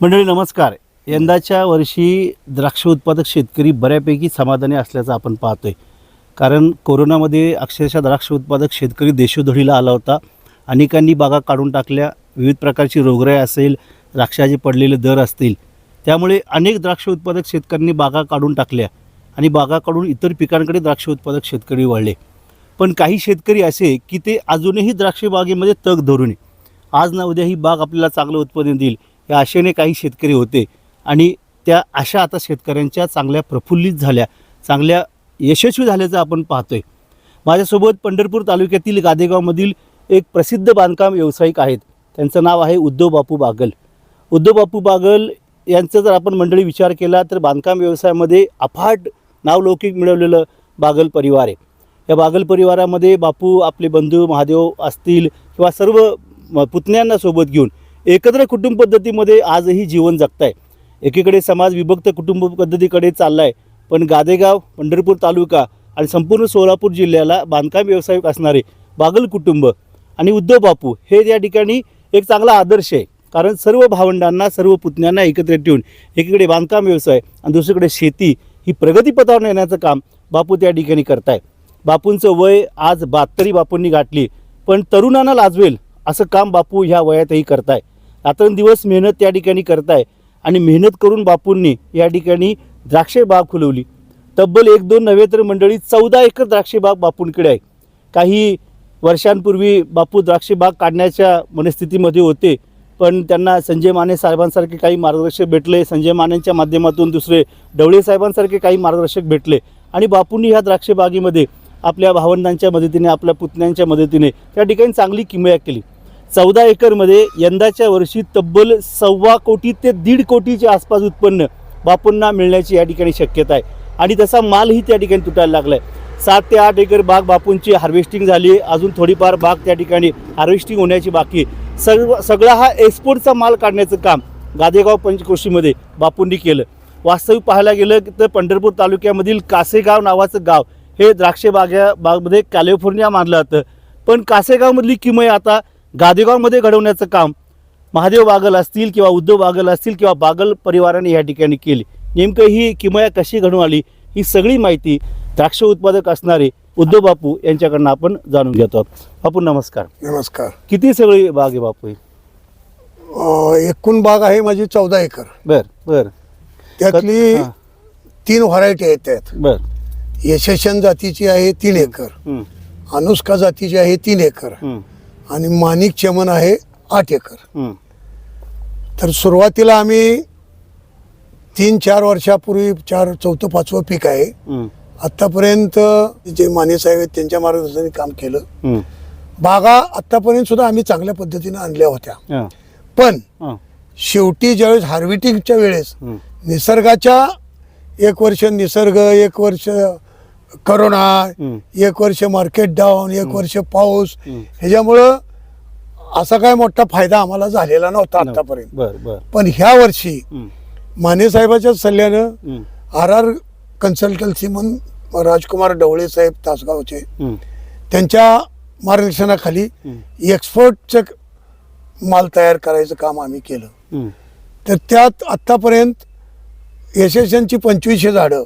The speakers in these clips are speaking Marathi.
मंडळी नमस्कार. यंदाच्या वर्षी द्राक्ष उत्पादक शेतकरी बऱ्यापैकी समाधानी असल्याचं आपण पाहतोय. कारण कोरोनामध्ये अक्षरशः द्राक्ष उत्पादक शेतकरी देशोधडीला आला होता. अनेकांनी बागा काढून टाकल्या. विविध प्रकारची रोगराई असेल द्राक्षाचे पडलेले दर असतील. त्यामुळे अनेक द्राक्ष उत्पादक शेतकऱ्यांनी बागा काढून टाकल्या आणि बागा काढून इतर पिकांकडे द्राक्ष उत्पादक शेतकरी वळले. पण काही शेतकरी असे की ते अजूनही द्राक्ष बागेमध्ये तग धरून आज ना उद्या ही बाग आपल्याला चांगलं उत्पादन देईल. या आशेने काही शेतकरी होते. आणि त्या आशा आता शेतकऱ्यांच्या चांगल्या प्रफुल्लित झाल्या. चांगल्या यशस्वी झाल्याचं आपण पाहतोय. माझ्यासोबत पंढरपूर तालुक्यातील गादेगावमधील एक प्रसिद्ध बांधकाम व्यावसायिक आहेत. त्यांचं नाव आहे उद्धव बापू बागल. उद्धव बापू बागल यांचा जर आपण मंडळी विचार केला तर बांधकाम व्यवसायामध्ये अफाट नावलौकिक मिळवलेलं बागल परिवार आहे. या बागल परिवारामध्ये बापू आपले बंधू महादेव असतील किंवा सर्व म- पुतण्यांना सोबत घेऊन एकत्र कुटुंब पद्धतीमध्ये आजही जीवन जगताय. एकीकडे समाज विभक्त कुटुंब पद्धतीकडे चालला आहे पण गादेगाव पंढरपूर तालुका आणि संपूर्ण सोलापूर जिल्ह्याला बांधकाम व्यावसायिक असणारे बागल कुटुंब आणि उद्धव बापू हे या ठिकाणी एक चांगला आदर्श आहे. कारण सर्व भावंडांना सर्व पुतण्यांना एकत्र ठेवून एकीकडे बांधकाम व्यवसाय आणि दुसरीकडे शेती ही प्रगतीपथावर नेण्याचं काम बापू त्या ठिकाणी करताय बापूंचं वय आज बहात्तरी बापूंनी गाठली पण तरुणांना लाजवेल असं काम बापू ह्या वयातही करताय रात्रंदिवस मेहनत त्या ठिकाणी करताय. आणि मेहनत करून बापूंनी या ठिकाणी द्राक्षे बाग खुलवली तब्बल एक दोन नव्हे तर मंडळी चौदा एकर द्राक्षे बाग बापूंकडे आहे. काही वर्षांपूर्वी बापू द्राक्षे बाग काढण्याच्या मनस्थितीमध्ये होते पण त्यांना संजय माने साहेबांसारखे काही मार्गदर्शक भेटले. संजय मानेंच्या माध्यमातून दुसरे डवळे साहेबांसारखे काही मार्गदर्शक भेटले. आणि बापूंनी ह्या द्राक्षे बागेमध्ये आपल्या भावंडांच्या मदतीने आपल्या पुतण्यांच्या मदतीने त्या ठिकाणी चांगली किमया केली. चौदा एकरमध्ये यंदाच्या वर्षी तब्बल सव्वा कोटी ते दीड कोटीच्या आसपास उत्पन्न बापूंना मिळण्याची या ठिकाणी शक्यता आहे. आणि तसा मालही त्या ठिकाणी तुटायला लागला आहे सात ते आठ एकर बाग बापूंची हार्वेस्टिंग झाली. अजून थोडीफार बाग त्या ठिकाणी हार्वेस्टिंग होण्याची बाकी सर्व सगळा हा एक्सपोर्टचा माल काढण्याचं काम गादेगाव पंचकृषीमध्ये बापूंनी केलं. वास्तविक पाहायला गेलं तर पंढरपूर तालुक्यामधील कासेगाव नावाचं गाव हे द्राक्षे बाग्या बागमध्ये कॅलिफोर्निया मानलं जातं. पण कासेगावमधली किमय आता गादेगावमध्ये घडवण्याचं काम महादेव बागल असतील किंवा उद्धव बागल असतील किंवा बागल परिवाराने या ठिकाणी केली. नेमकं ही किमया कशी घडून आली ही सगळी माहिती द्राक्ष उत्पादक असणारे उद्धव बापू यांच्याकडनं आपण जाणून घेतो. बापू नमस्कार. नमस्कार. किती सगळी बाग आहे बापू ही? अं, एकूण बाग आहे माझी चौदा एकर. बर बर. त्यातली हां. तीन व्हरायटी आहेत त्यात. बर. यशस्यन जातीची आहे तीन एकर. हं, अनुष्का जातीची आहे तीन एकर. हं, आणि माणिक चमन आहे आठ एकर. तर सुरुवातीला आम्ही तीन चार वर्षापूर्वी चार चौथं पाचवं पीक आहे. आत्तापर्यंत जे माने साहेब आहेत त्यांच्या मार्गदर्शनाने काम केलं. बागा आत्तापर्यंत सुद्धा आम्ही चांगल्या पद्धतीने आणल्या होत्या. पण हं, शेवटी ज्यावेळेस हार्वेस्टिंगच्या वेळेस निसर्गाच्या एक वर्ष निसर्ग एक वर्ष करोना. एक वर्ष मार्केट डाऊन एक वर्ष पाऊस. ह्याच्यामुळं असा काय मोठा फायदा आम्हाला झालेला नव्हता आतापर्यंत पण ह्या वर्षी माने साहेबाच्या सल्ल्यानं आर आर कन्सल्टन्सी म्हणून राजकुमार ढवळे साहेब तासगावचे त्यांच्या मार्गदर्शनाखाली एक्सपोर्टचं माल तयार करायचं काम आम्ही केलं. तर त्यात आत्तापर्यंत यशस्यांची पंचवीसशे झाडं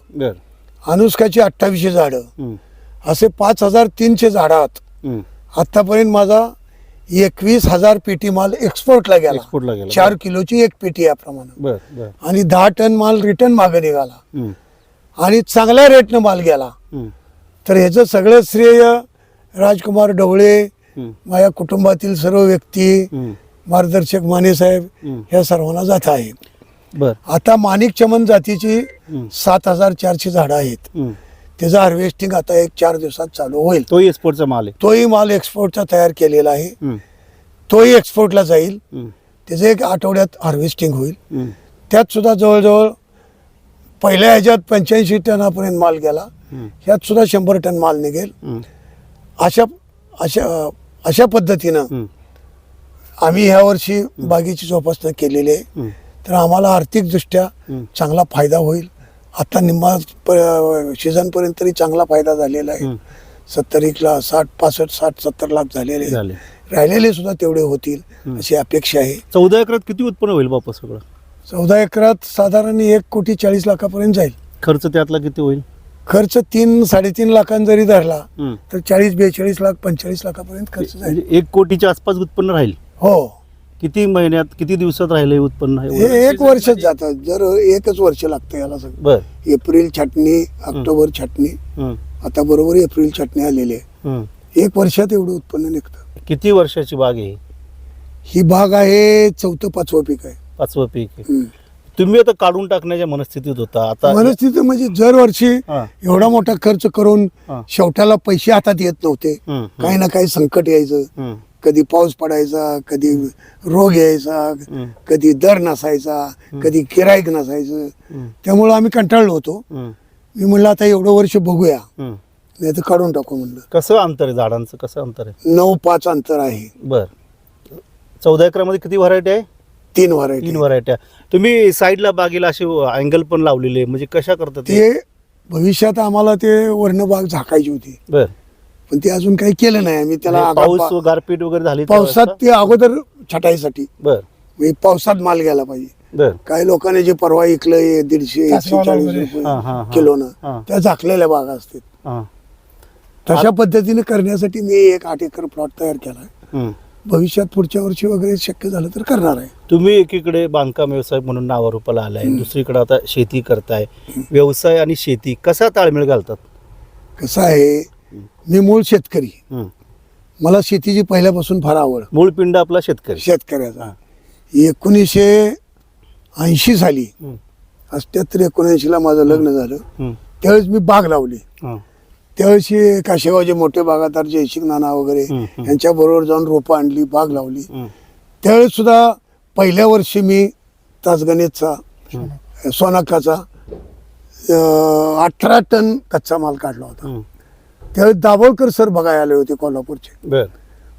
अनुष्काची अठ्ठावीसशे झाडं. हं, असे पाच हजार तीनशे झाडं आहेत हं. आतापर्यंत माझा एकवीस हजार पेटी माल एक्सपोर्टला गेला. चार किलोची एक पेटी याप्रमाणे. आणि दहा टन माल रिटर्न मागे निघाला. हं, आणि चांगल्या रेटनं माल गेला. तर ह्याचं सगळं श्रेय राजकुमार ढवळे माझ्या कुटुंबातील सर्व व्यक्ती मार्गदर्शक माने साहेब. ह्या सर्वांना जात आहे. बर. आता माणिक चमन जातीची सात हजार चारशे झाडं आहेत. त्याचं हार्वेस्टिंग आता एक चार दिवसात चालू होईल. तोही एक्सपोर्टचा माल आहे. तोही माल एक्सपोर्टचा तयार केलेला आहे. तोही एक्सपोर्टला जाईल. त्याचं एक आठवड्यात हार्वेस्टिंग होईल. त्यात सुद्धा जवळजवळ पहिल्या ह्याच्यात पंच्याऐंशी टनापर्यंत माल गेला. ह्यात सुद्धा शंभर टन माल निघेल. अशा अशा अशा पद्धतीनं आम्ही ह्या वर्षी बागेची जोपासना केलेली आहे. तर आम्हाला आर्थिकदृष्ट्या. चांगला फायदा होईल. आता निम्मा सीझनपर्यंत तरी चांगला फायदा झालेला आहे. सत्तर एक लाख साठ पासष्ट साठ सत्तर लाख झालेले राहिलेले सुद्धा तेवढे होतील अशी अपेक्षा आहे. चौदा एकरात किती उत्पन्न होईल बापा सगळं? चौदा एकरात साधारण एक कोटी चाळीस लाखापर्यंत जाईल. खर्च त्यातला किती होईल? खर्च तीन साडेतीन लाखां जरी धरला. तर चाळीस बेचाळीस लाख पंचेचाळीस लाखापर्यंत खर्च जाईल. म्हणजे एक कोटीच्या आसपास उत्पन्न राहील. हो. किती महिन्यात किती दिवसात राहिलं उत्पन्न हे एक वर्षच जातात जर एकच वर्ष लागतं याला सगळं. बर. एप्रिल छाटणी ऑक्टोबर छाटणी. हं, आता बरोबर एप्रिल छाटणी आलेली आहे. हं. एक वर्षात एवढं उत्पन्न निघतं. किती वर्षाची बाग आहे ही? ही बाग आहे चौथं पाचवं पीक आहे. पाचवं पीक आहे. तुम्ही आता काढून टाकण्याच्या मनस्थितीत होता. आता मनस्थिती म्हणजे दरवर्षी हा. एवढा मोठा खर्च करून हा. शेवटाला पैसे हातात येत नव्हते. हं, हं, काही ना काही संकट यायचं. हं, कधी पाऊस पडायचा कधी रोग यायचा कधी दर नसायचा कधी गिराईक नसायचं. त्यामुळं आम्ही कंटाळलो होतो. मी म्हणलं आता एवढं वर्ष बघूया. नाही तर काढून टाकू म्हणलं. कसं अंतर आहे झाडांचं? कसं अंतर आहे? नऊ पाच अंतर आहे. बर. चौदा एकरामध्ये किती व्हरायटी आहे? तीन व्हरायटी तीन व्हरायट्या तुम्ही साईडला बागेला असे अँगल पण लावलेले म्हणजे कशा करतात ते? ते भविष्यात आम्हाला ते वर्ण बाग झाकायची होती. बर. पण ते अजून काही केलं नाही. आम्ही त्याला म्हणजे पाऊस गारपीट वगैरे झाली पावसात ते अगोदर छटाईसाठी? बर. म्हणजे पावसात माल गेला पाहिजे. बर. काही लोकांनी जे परवा इकलं दीडशे एकशे तासगावला चाळीस वगैरे. रुपये हा, हा, हा. किलोनं हा. त्या झाकलेल्या बागा असतात. हां. तशा पद्धतीने करण्यासाठी मी एक आठ एकर प्लॉट तयार केला हं. भविष्यात पुढच्या वर्षी वगैरे शक्य झालं तर करणार आहे. तुम्ही एकीकडे बांधकाम व्यवसाय म्हणून नावारूपाला आलाय. दुसरीकडे आता शेती करताय. व्यवसाय आणि शेती कसा ताळमेळ घालतात? कसं आहे? मी मूळ शेतकरी हं. मला शेतीची पहिल्यापासून फार आवड मूळ पिंड आपला शेतकरी शेतकऱ्याचा एकोणीसशे ऐंशी साली हं. अठ्याहत्तर एकोणऐंशीला माझं लग्न झालं हं. त्यावेळेस मी बाग लावली हां. त्यावेळेस हे काशेगावचे मोठे बागायदार जयसिंग नाना वगैरे हं, हं. यांच्या बरोबर जाऊन रोपं आणली बाग लावली हं. त्यावेळेस सुद्धा पहिल्या वर्षी मी तासगणितचा सोनाकाचा अठरा टन कच्चा माल काढला होता हं. त्यावेळेस दाभोळकर सर बघायला आले होते कोल्हापूरचे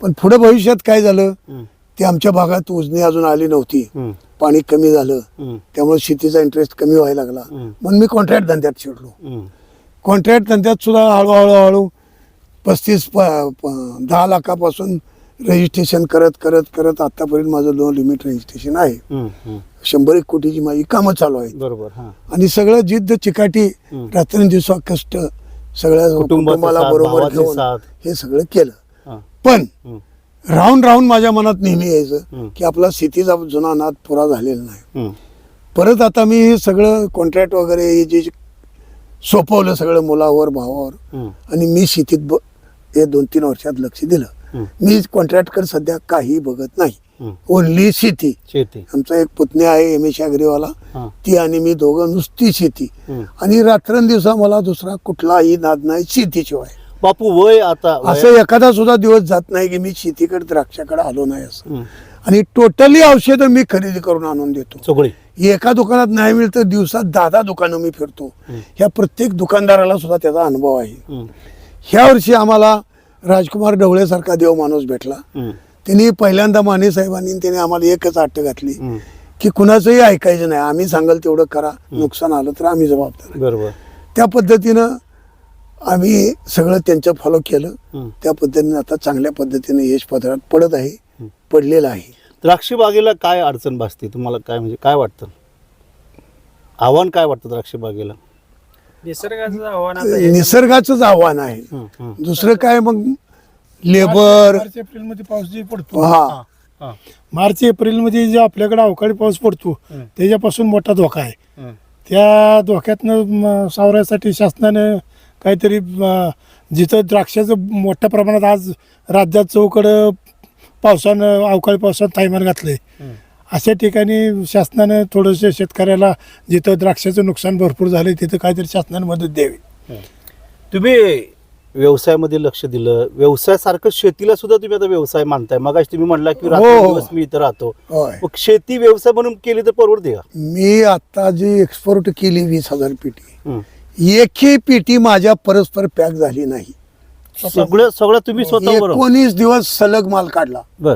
पण पुढे भविष्यात काय झालं. ते आमच्या भागात उजनी अजून आली नव्हती. पाणी कमी झालं. त्यामुळे शेतीचा इंटरेस्ट कमी व्हायला लागला. म्हणून मी कॉन्ट्रॅक्ट धंद्यात शिरलो. कॉन्ट्रॅक्ट धंद्यात सुद्धा हळूहळू हळू पस्तीस दहा लाखापासून रजिस्ट्रेशन करत करत करत आतापर्यंत माझं लो लिमिट रजिस्ट्रेशन आहे. शंभर एक कोटीची माझी कामं चालू आहेत बरोबर आणि सगळं जिद्द चिकाटी हं. रात्रंदिवसा कष्ट सगळ्या कुटुंबाला बरोबर घेऊन. हे सगळं केलं. पण. राहून राहून माझ्या मनात नेहमी. यायचं की आपला शेतीचा जुना नाद पुरा झालेला नाही. परत आता मी हे सगळं कॉन्ट्रॅक्ट वगैरे हे जे सोपवलं सगळं मुलावर भावावर. आणि मी शेतीत हे दोन तीन वर्षात लक्ष दिलं. मी कॉन्ट्रॅक्टकर सध्या काही बघत नाही. ओनली शेती. शेती. आमचा एक पुतणी आहे एम एस अग्रीवाला. ती आणि मी दोघं नुसती शेती. आणि रात्रंदिवसा मला दुसरा कुठलाही नाद नाही शेतीशिवाय. बापू वय आता असं एखादा सुद्धा दिवस जात नाही की मी शेतीकडे द्राक्षाकडे आलो नाही असं. आणि टोटली औषधं मी खरेदी करून आणून देतो. सगळी. एका दुकानात नाही मिळत दिवसात दहा दहा दुकानं मी फिरतो. ह्या प्रत्येक दुकानदाराला सुद्धा त्याचा अनुभव आहे. ह्या वर्षी आम्हाला राजकुमार ढवळेसारखा देव माणूस भेटला. त्यांनी पहिल्यांदा माने साहेबांनी त्यांनी आम्हाला एकच अट्ट घातली. की कुणाचंही ऐकायचं नाही. आम्ही सांगाल तेवढं करा. नुकसान आलं तर आम्ही जबाबदार बरोबर. त्या पद्धतीनं आम्ही सगळं त्यांचं फॉलो केलं. त्या पद्धतीने आता चांगल्या पद्धतीने यश पदरात पडत आहे. पडलेलं आहे. द्राक्ष बागेला काय अडचण भासते? तुम्हाला काय म्हणजे काय वाटतं? आव्हान काय वाटतं द्राक्ष बागेला? निसर्गाचं आव्हान आता हे- निसर्गाचंच आव्हान आहे. दुसरं काय मग? लेबर मार्च एप्रिलमध्ये पाऊस जे पडतो हा हां. मार्च एप्रिलमध्ये जे आपल्याकडे अवकाळी पाऊस पडतो हं. त्याच्यापासून मोठा धोका आहे हं. त्या धोक्यातनं म, सावरायसाठी शासनानं काहीतरी म, जिथं द्राक्षाचं मोठ्या प्रमाणात आज राज्यात चौकडं पावसानं अवकाळी पावसानं थैमान घातलंय हं. अशा ठिकाणी शासनानं थोडंसं शेतकऱ्याला जिथं द्राक्षाचं नुकसान भरपूर झालं तिथं काहीतरी शासनानं मदत द्यावी तुम्ही व्यवसायामध्ये लक्ष दिलं. व्यवसायासारखं शेतीला सुद्धा तुम्ही आता व्यवसाय मानताय मग तुम्ही म्हणला की हो, रात्री हो. दिवस मी इथं राहतो. मग शेती व्यवसाय म्हणून केली तर परवडते का? मी आता जी एक्सपोर्ट केली वीस हजार पेटी हं. एकही पेटी माझ्या परस्पर पॅक झाली नाही. सगळं सगळं तुम्ही स्वतः बरोबर. एकोणीस दिवस सलग माल काढला. बर.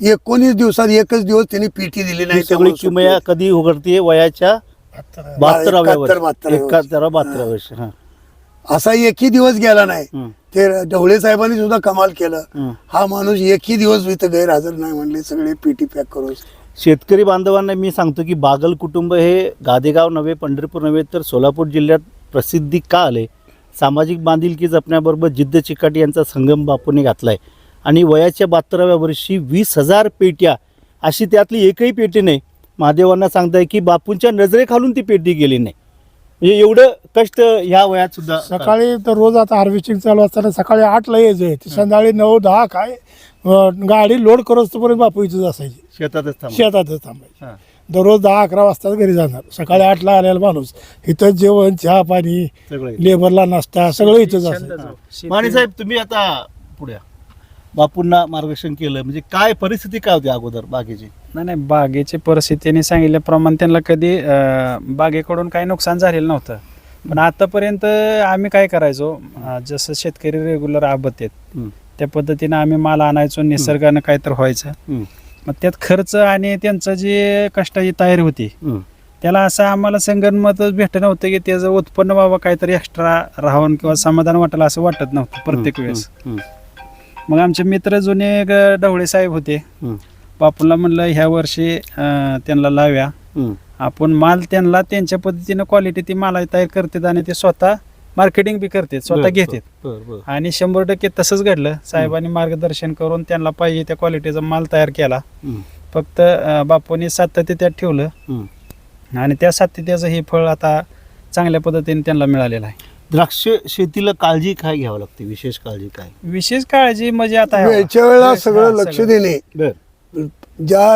एकोणीस दिवसात एकच दिवस त्यांनी पेटी दिली नाही सगळी त्यामुळे किमया कधी उघडते वयाच्या बहात्तराव्या बहात्तराव्या एकाहत्तरा बहात्तराव्या वर्षी हां. असा एकही दिवस गेला नाही. ते ढवळे साहेबांनी सुद्धा कमाल केलं. हं. हा माणूस एकही दिवस इथं गैरहजर नाही म्हणले सगळे पेटी पॅक करून. शेतकरी बांधवांना मी सांगतो की बागल कुटुंब हे गादेगाव नव्हे पंढरपूर नव्हे तर सोलापूर जिल्ह्यात प्रसिद्धी का आले? सामाजिक बांधिलकी जपण्याबरोबर जिद्द चिकाटी यांचा संगम बापूने घातला आहे आणि वयाच्या बहात्तराव्या वर्षी वीस हजार पेट्या अशी त्यातली एकही पेटी नाही. महादेवांना सांगताय की बापूंच्या नजरेखालून ती पेटी गेली नाही. म्हणजे एवढं कष्ट ह्या वयात सुद्धा सकाळी तर रोज आता हार्वेस्टिंग चालू असताना सकाळी आठला यायचं ते संध्याकाळी नऊ दहा काय गाडी लोड करत बापू इथंच असायची. शेतातच थांबा. शेतातच थांबायची. दररोज दहा अकरा वाजता घरी जाणार. सकाळी आठला आलेला माणूस इथं जेवण चहा पाणी लेबरला नाश्ता सगळं इथंच असायचं. माने साहेब तुम्ही आता पुढे. बापूंना मार्गदर्शन केलं. म्हणजे काय परिस्थिती काय होती अगोदर बागेची? नाही नाही बागेची परिस्थितीने सांगितल्याप्रमाणे त्यांना कधी अं, बागेकडून काही नुकसान झालेलं नव्हतं. पण आतापर्यंत आम्ही काय करायचो अं, जसं शेतकरी रेग्युलर आबत आहेत हम्म. त्या पद्धतीनं आम्ही माल आणायचो निसर्गानं काय तर व्हायचं. हम्म. मग त्यात खर्च आणि त्यांचं जे कष्टाची तयारी होती हम्म. त्याला असं आम्हाला संगणमतच भेटत नव्हतं की त्याचं उत्पन्न बाबा काहीतरी एक्स्ट्रा राहावं किंवा समाधान वाटेल असं वाटत नव्हतं प्रत्येक वेळेस. हम्म. मग आमचे मित्र जुने ग- ढवळे साहेब होते हम्म. बापूला म्हणलं ह्या वर्षी अं, त्यांना लाव्या हम्म. आपण माल त्यांना त्यांच्या पद्धतीनं क्वालिटी ती माला तयार करतात आणि ते स्वतः मार्केटिंग बी करतात स्वतः बर, घेतात बर, बर. आणि शंभर टक्के तसंच घडलं साहेबांनी मार्गदर्शन करून त्यांना पाहिजे त्या क्वालिटीचा माल तयार केला हम्म. फक्त अं, बापूंनी सातत्य त्यात ठेवलं हम्म. आणि त्या सातत्याचं हे फळ आता चांगल्या पद्धतीने त्यांना मिळालेलं आहे द्राक्ष शेतीला काळजी काय घ्यावं लागते विशेष काळजी काय विशेष काळजी म्हणजे आता हे- वेळच्या वेळेला सगळं लक्ष. देणे ज्या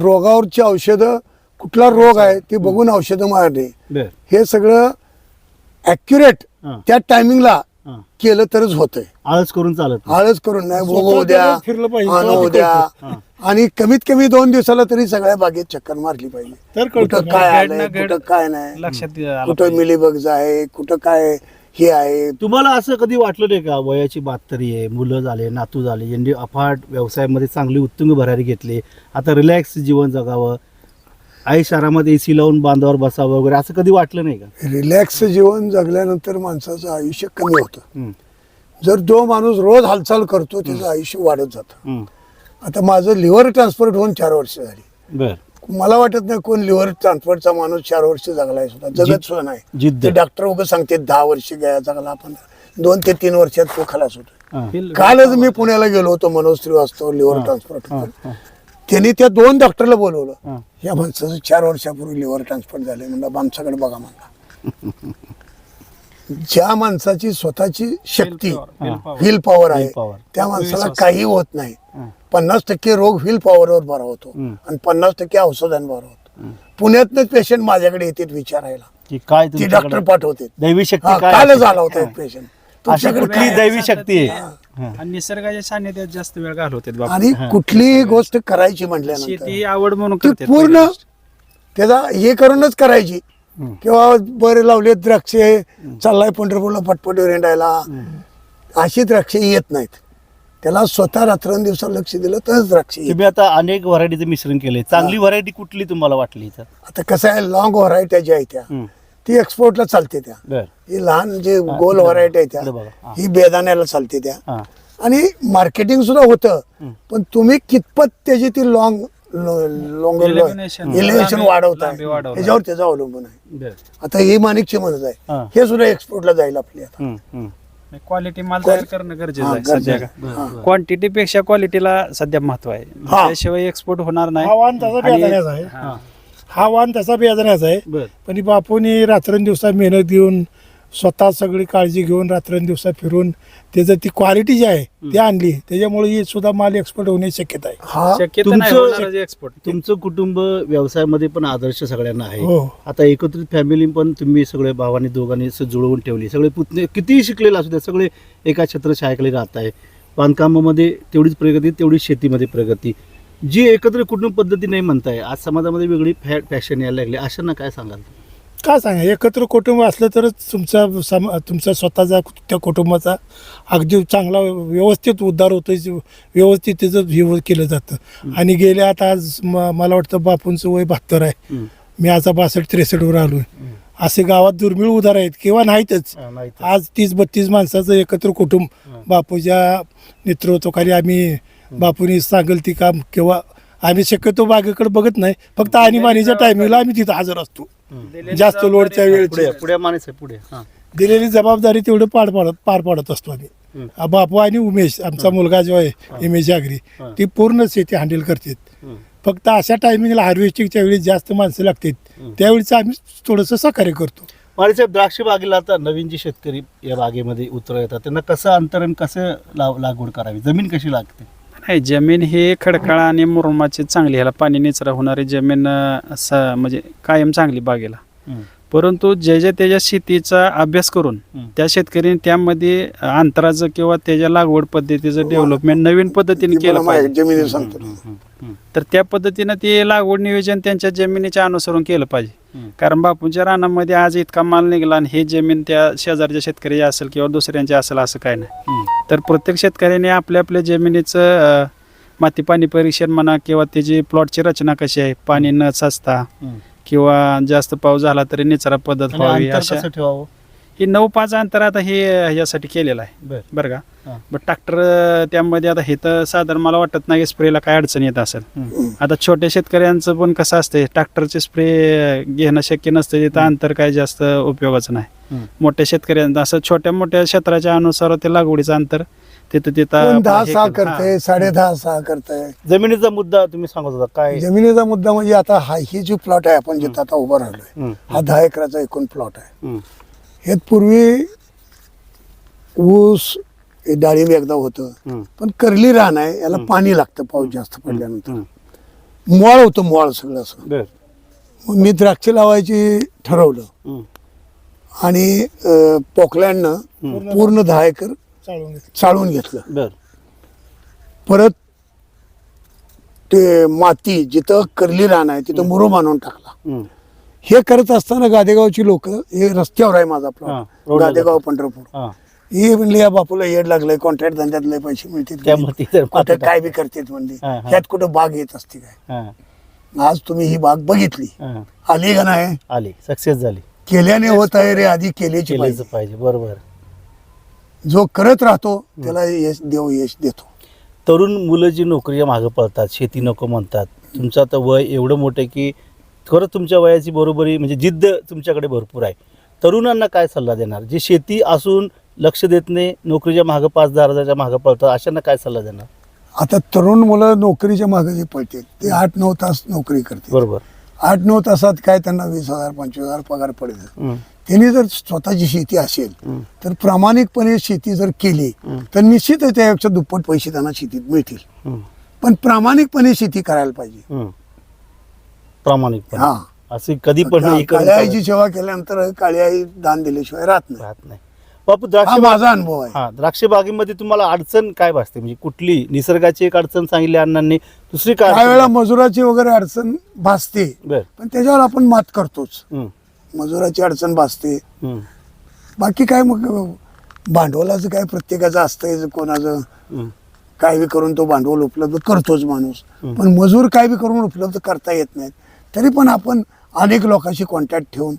रोगावरची औषधं कुठला रोग आहे ते बघून औषधं मारणे हे सगळं ॲक्युरेट हां. त्या टायमिंगला. केलं तरच होतंय आळस करून चालत नाही. आळस करून नाही भोगवू द्या दररोज फिरलं पाहिजे, आणू द्या. आणि कमीत कमी दोन दिवसाला तरी सगळ्या बागेत चक्कर मारली पाहिजे तर कळतं कुठं. काय आलंय कुठं काय नाही कुठं. मिलीबग्ज आहे कुठं काय हे आहे. तुम्हाला असं कधी वाटलं नाही का? वयाची बहात्तरी आहे मुलं झाले नातू झाले यांनी अफाट व्यवसायामध्ये चांगली उत्तुंग भरारी घेतली. आता रिलॅक्स जीवन जगावं. आई शहरामध्ये ए सी लावून बांधावर बसावं वगैरे असं कधी वाटलं नाही का? रिलॅक्स जीवन जगल्यानंतर माणसाचं आयुष्य कमी होतं. हम्म. जर जो माणूस रोज हालचाल करतो त्याचं आयुष्य वाढत जातं. हम्म. आता माझं लिव्हर ट्रान्सफर होऊन चार वर्ष झाली. बर. मला वाटत नाही कोण लिव्हर ट्रान्सफरचा माणूस चार वर्ष जगलाय सुद्धा. जगत सुद्धा नाही. जिद्द. ते डॉक्टर उभं सांगते दहा वर्ष गया जगला आपण दोन ते तीन वर्षात तो खलास होतो. कालच मी पुण्याला गेलो होतो मनोज श्रीवास्तव लिव्हर ट्रान्सफर त्यांनी त्या दोन डॉक्टरला बोलवलं. या माणसाचं चार वर्षापूर्वी लिव्हर ट्रान्सफर झाले म्हणलं आमच्याकडे बघा म्हणला. ज्या माणसाची स्वतःची शक्ती. व्हील पॉवर आहे. त्या माणसाला. काही होत नाही. पन्नास टक्के रोग व्हील पॉवरवर बरा होतो. आणि पन्नास टक्के औषधांवर होतो. पुण्यातनंच पेशंट माझ्याकडे येतात विचारायला. की काय ती डॉक्टर पाठवते. दैवी शक्ती काय कालच? आला होता एक पेशंट अशी तुमच्याकडे दैवी शक्ती आहे. आणि निसर्गाच्या सानिध्यात जास्त वेळ घालवतात बाबा. आणि कुठलीही गोष्ट करायची म्हटल्यानंतर शेती आवड म्हणून पूर्ण. त्याचा हे करूनच करायची. किंवा बरे लावले द्राक्षे चाललाय पंढरपूरला पटपट रेंडायला. अशी द्राक्षे येत नाहीत. त्याला स्वतः रात्रंदिवस लक्ष दिलं तरच द्राक्षे. तुम्ही आता अनेक व्हरायटीचं मिश्रण केलंय चांगली व्हरायटी कुठली तुम्हाला वाटली इथं आता कसं आहे लॉंग व्हरायट्या ज्या आहेत त्या हम्म. ती एक्सपोर्टला चालते त्या बर ही लहान जे गोल व्हरायटी आहे इकडे त्या. हा. ही बेदाण्याला चालते त्या हां आणि मार्केटिंग सुद्धा होतं. पण तुम्ही कितपत त्याची ती लॉंग लॉंग Elimination. इलेव्हेशन लांबी- वाढवताय लांबी वाढवताय. त्याच्यावर त्याचं अवलंबून आहे बर आता ही माणिकची म्हणत आहे हां हे सुद्धा एक्सपोर्टला जाईल आपली आता हम्म, हम्म. क्वालिटी माल तयार करणं गरजेचं हा, आहे सध्या गरजेचं. बर. क्वांटिटी पेक्षा क्वालिटीला सध्या महत्त्व आहे हा. त्याशिवाय एक्सपोर्ट होणार नाही हा वाण तसा आणि- बेजाण्याचा आहे हा. हा वाण तसा आहे बर पण ही बापूनी रात्रंदिवसा मेहनत घेऊन स्वतः सगळी काळजी घेऊन रात्रंदिवसा फिरून त्याचं ती क्वालिटी जी आहे ती आणली त्याच्यामुळे ही सुद्धा माल एक्सपोर्ट होण्याची शक्यता आहे. हा शक्यता नाही तुमचं- एक्सपोर्ट तुमचं कुटुंब व्यवसायामध्ये पण आदर्श सगळ्यांना आहे. हो. आता एकत्रित फॅमिली पण तुम्ही सगळे भावानी दोघांनी असं जुळवून ठेवली. सगळे पुतणे कितीही शिकलेले असू द्या सगळे एका छत्रछायाखाली राहत आहे. बांधकामामध्ये तेवढीच प्रगती तेवढीच शेतीमध्ये प्रगती. जी एकत्र कुटुंब पद्धती नाही म्हणताय आज समाजामध्ये वेगळी फॅ फॅशन यायला लागली. अशांना काय सांगाल काय सांगा? एकत्र कुटुंब असलं तरच तुमचा सम तुमचा स्वतःचा त्या कुटुंबाचा अगदी चांगला व्यवस्थित उद्धार होतो व्यवस्थित त्याचं हे केलं जातं. आणि गेल्या आता आज म- मला वाटतं बापूंचं वय बहात्तर आहे. मी आता बासष्ट त्रेसष्टवर आलोय. असे गावात दुर्मिळ उदार आहेत किंवा नाहीतच. हा, आहे. आज तीस बत्तीस माणसाचं एकत्र कुटुंब बापूच्या नेतृत्वाखाली आम्ही बापूनी सांगेल ती काम किंवा आम्ही शक्यतो बागेकडे बघत नाही. फक्त आणीबाणीच्या टायमिंगला आम्ही तिथं हजर असतो. जास्त लोडच्या वेळेची. पुढे पुढे माणूस आहे पुढे हां. दिलेली जबाबदारी तेवढं पार पाडत पार पाडत असतो आम्ही. आ, बापू आणि उमेश आमचा मुलगा जो आहे उमेश जागरी हा. ती पूर्ण शेती हँडल करतात. हम्म. फक्त अशा टायमिंगला हार्वेस्टिंगच्या वेळी जास्त माणसं लागतात. त्यावेळीच आम्ही थोडंसं सहकार्य करतो. साहेब द्राक्ष बागेला आता नवीन जे शेतकरी या बागेमध्ये उतर येतात त्यांना कसं अंतरण कसं लाव लागवड करावी? जमीन कशी लागते? नाही जमीन ही खडकाळ आणि मुरुमाची चांगली ह्याला पाणी निचरा होणारी जमीन स- म्हणजे कायम चांगली बागेला. परंतु जे जे त्याच्या शेतीचा अभ्यास करून. त्या शेतकऱ्यांनी त्यामध्ये अंतराचं किंवा त्याच्या लागवड पद्धतीचं डेव्हलपमेंट नवीन पद्धतीने केलं पाहिजे जमिनी सांगतो तर त्या पद्धतीनं ते लागवड नियोजन त्यांच्या जमिनीच्या अनुसरून केलं पाहिजे. कारण बापूंच्या रानामध्ये आज इतका माल निघाला आणि हे जमीन त्या शेजारच्या शेतकऱ्याची असेल किंवा दुसऱ्यांची असेल असं काय नाही. तर प्रत्येक शेतकऱ्याने आपल्या आपल्या जमिनीचं माती पाणी परीक्षण म्हणा किंवा त्याची प्लॉटची रचना कशी आहे पाणी न साचता. किंवा जास्त पाऊस झाला तरी निचरा पद्धत आणि व्हावी अंतर अशा कसं ठेवावं ही नऊ पाच अंतर आता हे ह्यासाठी केलेलं आहे. बर. बरं का? हा. बट ट्रॅक्टर त्यामध्ये आता हे तर साधारण मला वाटत नाही स्प्रेला काय अडचण येत असेल. आता छोट्या शेतकऱ्यांचं पण कसं असते ट्रॅक्टरचे स्प्रे घेणं शक्य नसतं तिथं अंतर काय जास्त उपयोगाचं नाही. हम्म. मोठ्या शेतकऱ्यांचं असं छोट्या मोठ्या क्षेत्राच्या अनुसार ते लागवडीचं अंतर तिथं तिथं कोण दहा हे सहा. करते साडे दहा सहा करताय जमिनीचा मुद्दा तुम्ही सांगत होता काय जमिनीचा मुद्दा म्हणजे आता हा ही जी प्लॉट आहे आपण जिथं आता उभं राहिलोय हम्म. हा दहा एकराचा एकूण प्लॉट आहे हम्म. हे पूर्वी ऊस हे डाळिंब एकदा होतं हम्म. पण करली रान आहे याला पाणी लागतं पाऊस जास्त पडल्यानंतर हम्म. मॉळ होतं मॉळ सगळं असं बर मग मी द्राक्ष लावायची ठरवलं हम्म. आणि अं, पोकलँडनं पूर्ण दहा एकर चालवून घेतो. चाळून घेतलं. बर. परत ते माती जिथं करली रान आहे तिथं मुरुम आणून टाकला. हे करत असताना गादेगावची लोक हे रस्त्यावर आहे माझा हा, प्लॉट रोडला गादेगाव पंढरपूर. हा. हे म्हणले या बापूला येड लागलंय कॉन्ट्रॅक्ट धंद्यात लय पैसे मिळतील. त्यामुळे ती जर आता काय बी करतात म्हणले. हा, हा. ह्यात कुठं बाग येत असते काय? हा, आज तुम्ही ही बाग बघितली. हा. आली का नाही? आली. सक्सेस झाली. केल्याने होत आहे रे आधी केल्याची पाहिजे. बरोबर. जो करत राहतो त्याला यश देव यश देतो. तरुण मुलं जी नोकरीच्या मागं पळतात शेती नको म्हणतात तुमचं आता वय एवढं मोठं आहे की खरं तुमच्या वयाची बरोबरी म्हणजे जिद्द तुमच्याकडे भरपूर आहे. तरुणांना काय सल्ला देणार? जे शेती असून लक्ष देत नाही नोकरीच्या मागं पाच दहा हजाराच्या मागं पळतात अशांना काय सल्ला देणार? आता तरुण मुलं नोकरीच्या मागे जे पळतील ते आठ नऊ तास नोकरी करतील. बरोबर. आठ नऊ तासात काय त्यांना वीस हजार पंचवीस हजार पगार पडेल. त्यांनी जर स्वतःची शेती असेल तर प्रामाणिकपणे शेती जर केली. तर निश्चितच त्यापेक्षा दुप्पट पैसे त्यांना शेतीत मिळतील. पण प्रामाणिकपणे शेती करायला पाहिजे. हम्म. प्रामाणिकपणे. हा. असे कधी पण करून काळ्या आईची सेवा केल्यानंतर काळी आई दान दिल्याशिवाय राहत नाही. राहत नाही. बापू हा द्राक्ष माझा अनुभव आहे. हा द्राक्ष बागेमध्ये तुम्हाला अडचण काय भासते? म्हणजे कुठली निसर्गाची एक अडचण सांगितली अण्णांनी दुसरी काय? वेळा मजुराची वगैरे अडचण भासते. पण त्याच्यावर आपण मात करतोच. मजुराची अडचण भासते. बाकी काय मग भांडवलाचं काय प्रत्येकाचं असतंय कोणाचं. काय बी करून तो भांडवल उपलब्ध करतोच माणूस. पण मजूर काय बी करून उपलब्ध करता येत नाहीत. तरी पण आपण अनेक लोकांशी कॉन्टॅक्ट ठेवून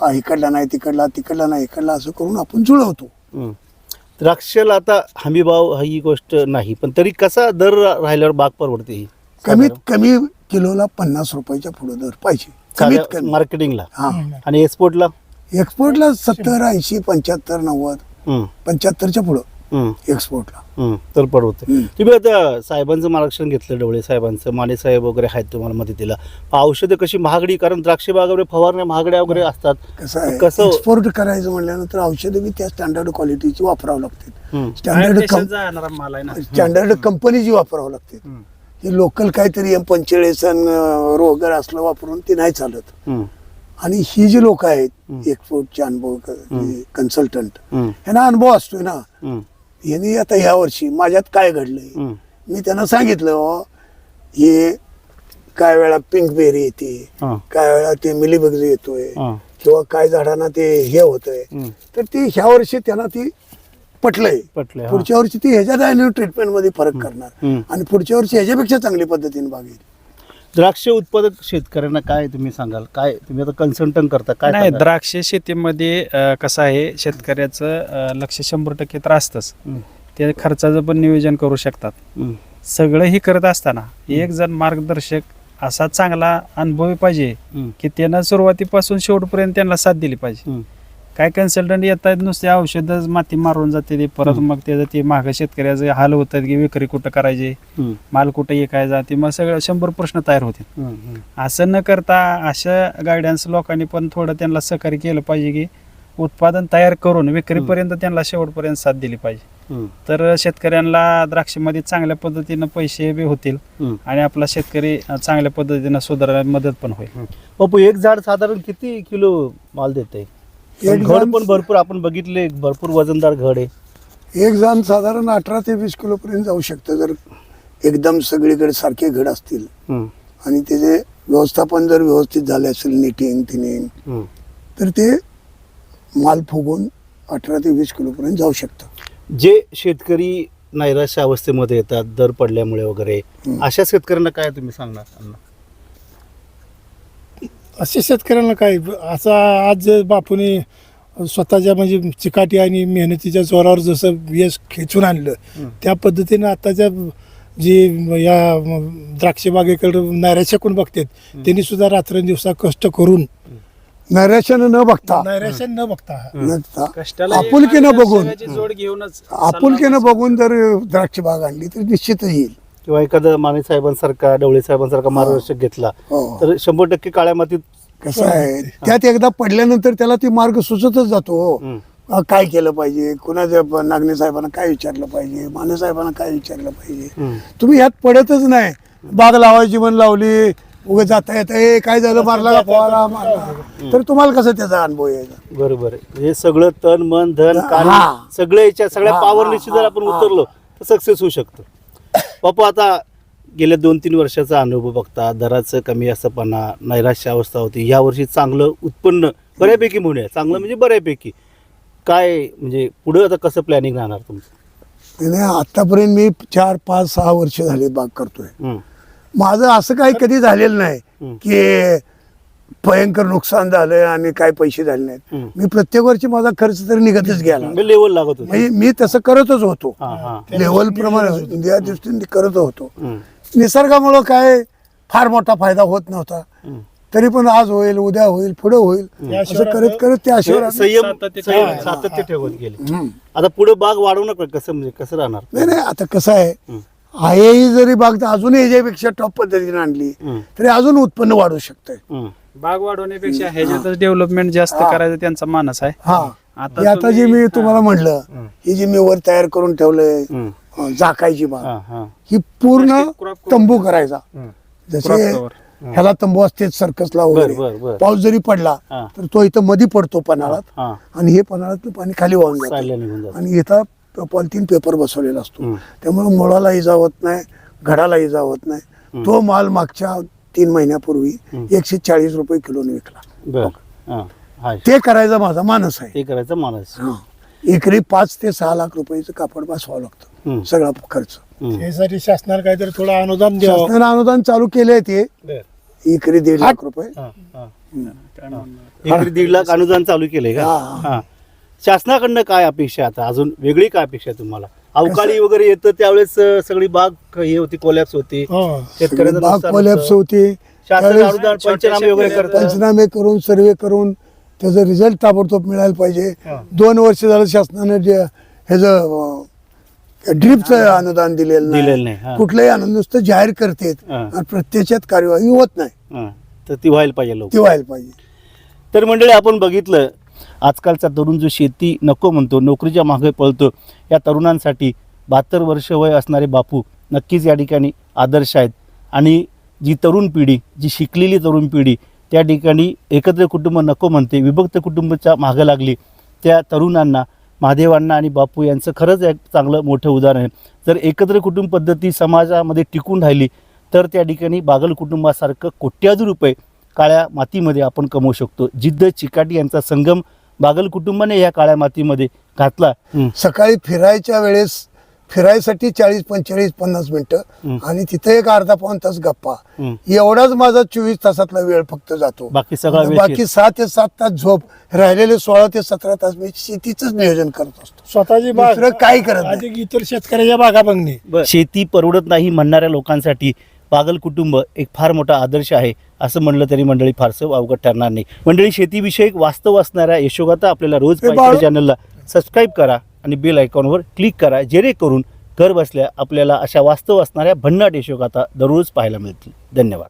"हा, इकडला नाही तिकडला तिकडला नाही इकडला असं करून आपण जुळवतो. द्राक्षाला आता हमी भाव ही गोष्ट नाही पण तरी कसा दर राहिल्यावर बाग परवडते ही? कमीत कमी किलोला पन्नास रुपयाच्या पुढे दर पाहिजे. कमीत कमी. मार्केटिंगला हा. आणि एक्सपोर्टला एक्सपोर्टला सत्तर ऐंशी पंच्याहत्तर नव्वद हम्म, पंच्याहत्तरच्या पुढं हम्म, एक्सपोर्टला हम्म. तर परवडते हम्म. तुम्ही आता साहेबांचं मार्गदर्शन घेतलं डवळे साहेबांचं माने साहेब वगैरे आहेत तुम्हाला मदतीला. औषधं कशी महागडी कारण द्राक्ष बाग वगैरे फवारण्या महागड्या वगैरे असतात. कसं आहे कसं एक्सपोर्ट करायचं म्हणल्यानंतर औषधं बी त्या स्टँडर्ड क्वालिटीची वापरावं लागतील. हम्म, स्टँडर्ड देशात जाणारा माल आहे ना. स्टँडर्ड कंपनीची वापरावं लागते लोकल काहीतरी एम पंचेचाळीस रोगर असलं वापरून ते नाही चालत. आणि ही जी लोक आहेत हम्म. एक्सपोर्टचे अनुभव कन्सल्टंट हम्म, यांना अनुभव असतोय ना. यांनी आता ह्या वर्षी माझ्यात काय घडलंय? मी त्यांना सांगितलं "अहो, हे काय वेळा पिंक बेरी येते काय वेळा ते मिलीबग्ज येतोय किंवा काय झाडांना ते हे होतंय. तर ते ह्या वर्षी त्यांना ती पटलंय. पटले हा. पुढच्या वर्षी ती ह्याच्यात ट्रीटमेंटमध्ये फरक करणार. हम्म. आणि पुढच्या वर्षी ह्याच्यापेक्षा चांगली पद्धतीने बागेल. द्राक्ष उत्पादक शेतकऱ्यांना काय तुम्ही सांगाल? काय तुम्ही आता कन्सल्टंट करता काय नाही सांगाल? द्राक्ष शेतीमध्ये अं, कसं आहे शेतकऱ्याचं अं, लक्ष शंभर टक्के तर असतंच. हम्म, ते खर्चाचं पण नियोजन करू शकतात. हम्म, सगळं ही करत असताना एक जण मार्गदर्शक असा चांगला अनुभवी पाहिजे हम्म. की त्यानं सुरुवातीपासून शेवटपर्यंत त्यांना साथ दिली पाहिजे. हम्म. काय कन्सल्टंट येतात नुसते औषध माती मारून जाते ते परत. मग त्याचं ते मागं शेतकऱ्याचे हाल होतात की विक्री कुठं करायची. माल कुठं विकायचा ते मग सगळं शंभर प्रश्न तयार होते. असं न करता अशा गायडन्स लोकांनी पण थोडं त्यांना सहकार्य केलं पाहिजे की उत्पादन तयार करून विक्रीपर्यंत त्यांना शेवटपर्यंत साथ दिली पाहिजे. तर शेतकऱ्यांना द्राक्षामध्ये चांगल्या पद्धतीनं पैसे बी होतील. आणि आपला शेतकरी चांगल्या पद्धतीनं सुधारायला मदत पण होईल पप्पू एक झाड साधारण किती किलो माल देते एक घड पण भरपूर आपण बघितले भरपूर वजनदार घड आहे एक जण साधारण अठरा ते वीस किलोपर्यंत जाऊ शकतं जर एकदम सगळीकडे सारखे घड असतील हम्म. आणि त्याचे व्यवस्थापन जर व्यवस्थित झाले असेल निटिंग थिनिंग हम्म. तर ते माल फुगून अठरा ते वीस किलोपर्यंत जाऊ शकतं जे शेतकरी नैराश्य अवस्थेमध्ये येतात दर पडल्यामुळे वगैरे हम्म. अशा शेतकऱ्यांना काय तुम्ही सांगणार अण्णा? असे शेतकऱ्यांना काय असा आज बापूने स्वतःच्या म्हणजे चिकाटी आणि मेहनतीच्या जोरावर जसं यश खेचून आणलं. त्या पद्धतीनं आताच्या जी या द्राक्ष बागेकडे नैराश्याकडून बघतात त्यांनी सुद्धा रात्रंदिवसा कष्ट करून नैराश्यानं न बघता नैराश्य न बघता. आपुलकीनं बघून जोड घेऊनच आपुलकीनं बघून जर द्राक्ष बाग आणली तर निश्चितच येईल. किंवा एखादा माने साहेबांसारखा डवळे साहेबांसारखा मार्गदर्शक घेतला हो. तर शंभर टक्के काळ्या मातीत कसं आहे? त्यात एकदा पडल्यानंतर त्याला ती मार्ग सुचतच जातो हो. हम्म. अ, काय केलं पाहिजे? कुणाच्या प- नागणे साहेबांना काय विचारलं पाहिजे? माने साहेबांना काय विचारलं पाहिजे? हम्म. तुम्ही ह्यात पडतच नाही. बाग लावायची म्हण लावली उगा जाता येतं ए काय झालं? मारला का फवारा मारला. तर तुम्हाला कसं त्याचा अनुभव यायचा? बरोबर आहे. हे सगळं तन मन धन हा. कार्य सगळे याच्या सगळ्या हा, पॉवरनिशी हा, जर आपण हा. उतरलो तर सक्सेस होऊ शकतो. बापू आता गेल्या दोन तीन वर्षाचा अनुभव बघता दराचं कमी असपणा नैराश्य अवस्था होती. या वर्षी चांगलं उत्पन्न बऱ्यापैकी म्हणूया चांगलं म्हणजे बऱ्यापैकी. काय म्हणजे पुढं आता कसं प्लॅनिंग राहणार तुमचं? नाही आतापर्यंत मी चार पाच सहा वर्ष झाली बाग करतोय. माझं असं काही कधी झालेलं नाही. की भयंकर नुकसान झालं आणि काय पैसे झाले नाहीत. मी प्रत्येक वर्षी माझा खर्च तर निघतच गेला. लेवल लागत होती. म्हणजे मी तसं करतच होतो. लेवल प्रमाणे या दृष्टीने करत होतो. निसर्गामुळं काय फार मोठा फायदा होत नव्हता. तरी पण आज होईल उद्या होईल पुढे होईल. असं करत करत त्या म्हणजे आशीर्वाद संयम सातत्य ठेवत गेले. आता पुढे बाग वाढवणं का कसं म्हणजे कसं राहणार? नाही नाही आता कसं आहे? ही जरी बाग अजून याच्यापेक्षा टॉप पद्धतीने आणली. तरी अजून उत्पन्न वाढू शकतंय. बाग वाढवण्यापेक्षा ह्याच्यातच डेव्हलपमेंट जास्त हा. करायचं त्यांचा मानस आहे हा आता हे आता जे तुम्ही- मी तुम्हाला म्हणलं हम्म. ही जी मी वर तयार करून ठेवलंय. अं, झाकायची बाग हा हा ही पूर्ण Plastic crop करून तंबू करायचा. जसे Crop cover. ह्याला तंबू असते सर्कसला बर बर वगैरे पाऊस जरी पडला हा. तर तो इथं मध्ये पडतो पन्हाळात हा आणि हे पन्हाळातलं पाणी खाली वाहून जातं निघून जात आणि इथं पॉलिथिन पेपर बसवलेला असतो. त्यामुळे मुळाला इजा होत नाही घडाला इजा होत नाही. तो माल मागच्या तीन महिन्यापूर्वी. एकशे चाळीस रुपये किलोने विकला. बर. ते करायचा माझा मानस आहे. ते करायचं माणूस हा. एकरी पाच ते सहा लाख रुपयाचं कापड बसवावं लागतं. सगळा खर्च. हम्म. यासाठी शासनाला काहीतरी थोडं अनुदान शासनानं अनुदान चालू केले ते. एकरी दीड लाख रुपये? एकरी दीड लाख अनुदान चालू केलंय का? शासनाकडनं काय अपेक्षा आहे आता? अजून वेगळी काय अपेक्षा आहे तुम्हाला? अवकाळी वगैरे येतं त्यावेळेस अं, सगळी बाग हे होती कोलॅप्स होती हो. शेतकऱ्यांचं बाग नुकसान कोलॅप्स होतं. होते शासन त्यावेळेस अनुदान छोट्या पंचनामे वगैरे शेतकऱ्याचं- करतं पंचनामे करून सर्वे करून त्याचा रिझल्ट ताबडतोब मिळायला पाहिजे हा. दोन वर्ष झालं शासनाने जे ह्याचं ड्रीपचं अनुदान दिलेलं दिलेलं नाही नाही हा. कुठलंही अनुदान नुसतं जाहीर करतेत हा. आणि प्रत्यक्षात कार्यवाही होत नाही हा. तर ती व्हायला पाहिजे लोक ती व्हायला पाहिजे तर मंडळी आपण बघितलं आजकालचा तरुण जो शेती नको म्हणतो नोकरीच्या मागे पळतो या तरुणांसाठी बहात्तर वर्ष वय असणारे बापू नक्कीच या ठिकाणी आदर्श आहेत. आणि जी तरुण पिढी जी शिकलेली तरुण पिढी त्या ठिकाणी एकत्र कुटुंब नको म्हणते विभक्त कुटुंबाच्या मागं लागली त्या तरुणांना महादेवांना आणि बापू यांचं खरंच एक चांगलं मोठं उदाहरण आहे. जर एकत्र कुटुंब पद्धती समाजामध्ये टिकून राहिली तर त्या ठिकाणी बागल कुटुंबासारखं कोट्यावधी रुपये काळ्या मातीमध्ये आपण कमवू शकतो. जिद्द चिकाटी यांचा संगम बागल कुटुंबाने या काळ्या मातीमध्ये घातला. सकाळी फिरायच्या वेळेस फिरायसाठी चाळीस पंचेचाळीस पन्नास. मिनिटं आणि तिथे एक अर्धा पाऊन तास गप्पा. एवढाच माझा चोवीस तासातला वेळ फक्त जातो. बाकी सगळा बाकी. सहा ते सात तास झोप राहिलेले सोळा ते सतरा तास मी शेतीच नियोजन करत असतो. स्वतःची बाग. दुसरं काही करत इतर शेतकऱ्याच्या बागा बघणे. शेती परवडत नाही म्हणणाऱ्या लोकांसाठी पागल कुटुंब एक फार मोठा आदर्श आहे असं म्हणलं तरी मंडळी फारसं अवघड ठरणार नाही मंडळी शेतीविषयक वास्तव असणाऱ्या यशोगाथा आपल्याला रोज पाहिजे. चॅनलला सबस्क्राईब करा आणि बेल आयकॉनवर क्लिक करा जेणेकरून घर बसल्या आपल्याला अशा वास्तव असणाऱ्या भन्नाट यशोगाथा दररोज पाहायला मिळतील धन्यवाद